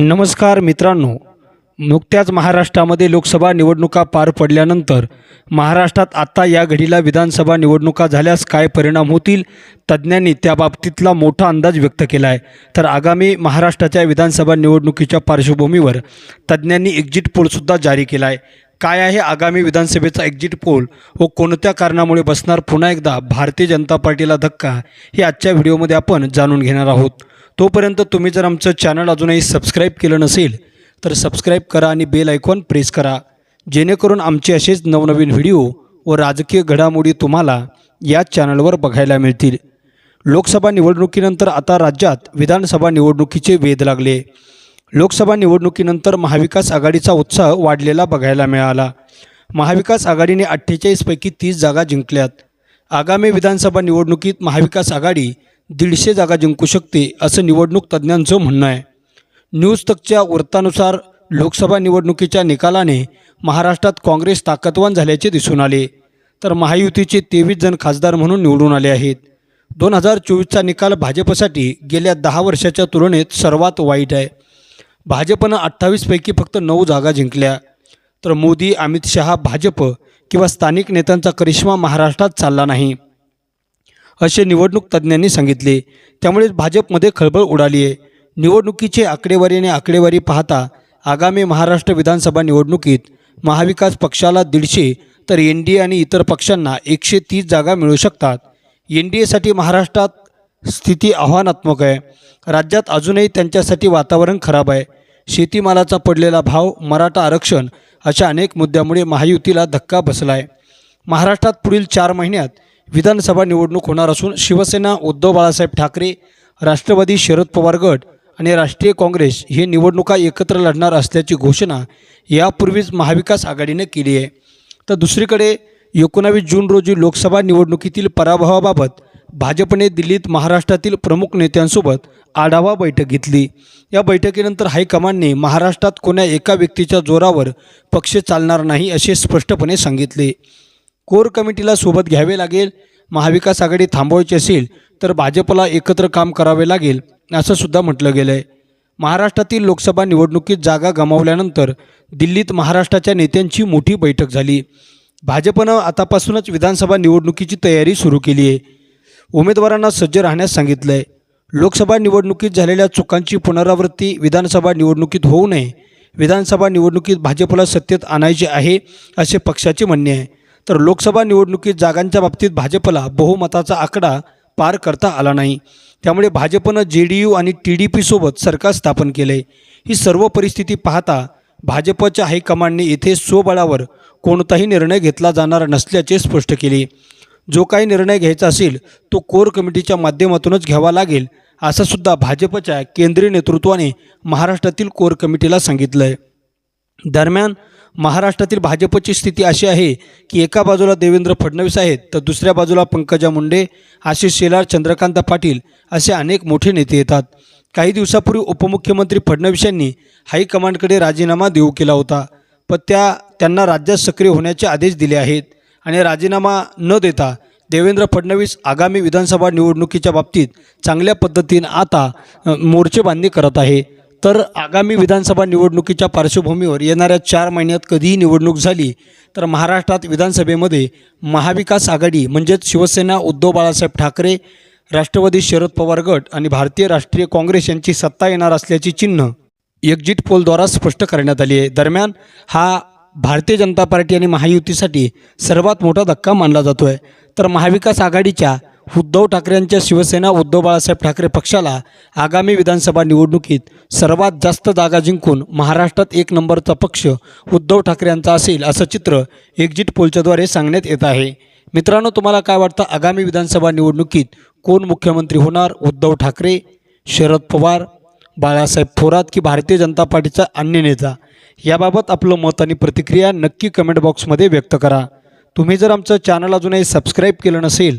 नमस्कार मित्रांनो नुकत्याच महाराष्ट्रामध्ये लोकसभा निवडणुका पार पडल्यानंतर महाराष्ट्रात आत्ता या घडीला विधानसभा निवडणुका झाल्यास काय परिणाम होतील तज्ज्ञांनी त्याबाबतीतला मोठा अंदाज व्यक्त केला आहे तर आगामी महाराष्ट्राच्या विधानसभा निवडणुकीच्या पार्श्वभूमीवर तज्ज्ञांनी एक्झिट पोलसुद्धा जारी केला आहे काय आहे आगामी विधानसभेचा एक्झिट पोल व कोणत्या कारणामुळे बसणार पुन्हा एकदा भारतीय जनता पार्टीला धक्का हे आजच्या व्हिडिओमध्ये आपण जाणून घेणार आहोत. तोपर्यंत तुम्ही जर आमचं चॅनल अजूनही सबस्क्राईब केलं नसेल तर सबस्क्राईब करा आणि बेल आयकॉन प्रेस करा. जेणेकरून आमचे असेच नवनवीन व्हिडिओ व राजकीय घडामोडी तुम्हाला या चॅनलवर बघायला मिळतील. लोकसभा निवडणुकीनंतर आता राज्यात विधानसभा निवडणुकीचे वेध लागले. लोकसभा निवडणुकीनंतर महाविकास आघाडीचा उत्साह वाढलेला बघायला मिळाला. महाविकास आघाडीने अठ्ठेचाळीसपैकी तीस जागा जिंकल्यात. आगामी विधानसभा निवडणुकीत महाविकास आघाडी दीडशे जागा जिंकू शकते असं निवडणूक तज्ज्ञांचं म्हणणं आहे. न्यूज तकच्या वृत्तानुसार लोकसभा निवडणुकीच्या निकालाने महाराष्ट्रात काँग्रेस ताकदवान झाल्याचे दिसून आले. तर महायुतीचे तेवीस जण खासदार म्हणून निवडून आले आहेत. दोन हजार चोवीसचा निकाल भाजपसाठी गेल्या दहा वर्षाच्या तुलनेत सर्वात वाईट आहे. भाजपनं अठ्ठावीसपैकी फक्त नऊ जागा जिंकल्या. तर मोदी अमित शहा भाजप किंवा स्थानिक नेत्यांचा करिश्मा महाराष्ट्रात चालला नाही. असे निवडणूक तज्ज्ञांनी सांगितले. त्यामुळेच भाजपमध्ये खळबळ उडाली आहे निवडणुकीचे आकडेवारीने आकडेवारी पाहता आगामी महाराष्ट्र विधानसभा निवडणुकीत महाविकास पक्षाला दीडशे तर एन डी ए आणि इतर पक्षांना एकशे तीस जागा मिळू शकतात. एन डी एसाठी महाराष्ट्रात स्थिती आव्हानात्मक आहे. राज्यात अजूनही त्यांच्यासाठी वातावरण खराब आहे. शेतीमालाचा पडलेला भाव मराठा आरक्षण अशा अनेक मुद्द्यामुळे महायुतीला धक्का बसला आहे महाराष्ट्रात पुढील चार महिन्यात विधानसभा निवडणूक होणार असून शिवसेना उद्धव बाळासाहेब ठाकरे राष्ट्रवादी शरद पवार गट आणि राष्ट्रीय काँग्रेस हे निवडणुका एकत्र लढणार असल्याची घोषणा यापूर्वीच महाविकास आघाडीने केली आहे. तर दुसरीकडे एकोणावीस जून रोजी लोकसभा निवडणुकीतील पराभवाबाबत भाजपने दिल्लीत महाराष्ट्रातील प्रमुख नेत्यांसोबत आढावा बैठक घेतली. या बैठकीनंतर हायकमांडने महाराष्ट्रात कोण्या एका व्यक्तीच्या जोरावर पक्ष चालणार नाही असे स्पष्टपणे सांगितले. कोर कमिटीला सोबत घ्यावे लागेल महाविकास आघाडी थांबवायची असेल तर भाजपला एकत्र काम करावे लागेल असं सुद्धा म्हटलं गेलं आहे महाराष्ट्रातील लोकसभा निवडणुकीत जागा गमावल्यानंतर दिल्लीत महाराष्ट्राच्या नेत्यांची मोठी बैठक झाली. भाजपनं आतापासूनच विधानसभा निवडणुकीची तयारी सुरू केली आहे. उमेदवारांना सज्ज राहण्यास सांगितलं आहे लोकसभा निवडणुकीत झालेल्या चुकांची पुनरावृत्ती विधानसभा निवडणुकीत होऊ नये. विधानसभा निवडणुकीत भाजपला सत्तेत आणायचे आहे असे पक्षाचे म्हणणे आहे. तर लोकसभा निवडणुकीत जागांच्या बाबतीत भाजपला बहुमताचा आकडा पार करता आला नाही. त्यामुळे भाजपनं जे डी यू आणि टी डी पीसोबत सरकार स्थापन केलं. आहे ही सर्व परिस्थिती पाहता भाजपच्या हायकमांडने येथे स्वबळावर कोणताही निर्णय घेतला जाणार नसल्याचे स्पष्ट केले. जो काही निर्णय घ्यायचा असेल तो कोर कमिटीच्या माध्यमातूनच घ्यावा लागेल असं सुद्धा भाजपच्या केंद्रीय नेतृत्वाने महाराष्ट्रातील कोर कमिटीला सांगितलं आहे दरम्यान महाराष्ट्रातील भाजपची स्थिती अशी आहे की एका बाजूला देवेंद्र फडणवीस आहेत तर दुसऱ्या बाजूला पंकजा मुंडे आशिष शेलार चंद्रकांत पाटील असे अनेक मोठे नेते येतात. काही दिवसापूर्वी उपमुख्यमंत्री फडणवीस यांनी हायकमांडकडे राजीनामा देऊ केला होता पण त्या त्यांना राज्यात सक्रिय होण्याचे आदेश दिले आहेत आणि राजीनामा न देता देवेंद्र फडणवीस आगामी विधानसभा निवडणुकीच्या बाबतीत चांगल्या पद्धतीनं आता मोर्चेबांधणी करत आहे. तर आगामी विधानसभा निवडणुकीच्या पार्श्वभूमीवर येणाऱ्या चार महिन्यात कधीही निवडणूक झाली तर महाराष्ट्रात विधानसभेमध्ये महाविकास आघाडी म्हणजेच शिवसेना उद्धव बाळासाहेब ठाकरे राष्ट्रवादी शरद पवार गट आणि भारतीय राष्ट्रीय काँग्रेस यांची सत्ता येणार असल्याची चिन्ह एक्झिट पोलद्वारा स्पष्ट करण्यात आली आहे. दरम्यान हा भारतीय जनता पार्टी आणि महायुतीसाठी सर्वात मोठा धक्का मानला जातो आहे तर महाविकास आघाडीच्या उद्धव ठाकरेंच्या शिवसेना उद्धव बाळासाहेब ठाकरे पक्षाला आगामी विधानसभा निवडणुकीत सर्वात जास्त जागा जिंकून महाराष्ट्रात एक नंबरचा पक्ष उद्धव ठाकरे यांचा असेल असं चित्र एक्झिट पोलच्याद्वारे सांगण्यात येत आहे. मित्रांनो तुम्हाला काय वाटतं? आगामी विधानसभा निवडणुकीत कोण मुख्यमंत्री होणार? उद्धव ठाकरे शरद पवार बाळासाहेब थोरात की भारतीय जनता पार्टीचा अन्य नेता? याबाबत आपलं मत आणि प्रतिक्रिया नक्की कमेंट बॉक्समध्ये व्यक्त करा. तुम्ही जर आमचं चॅनल अजूनही सबस्क्राईब केलं नसेल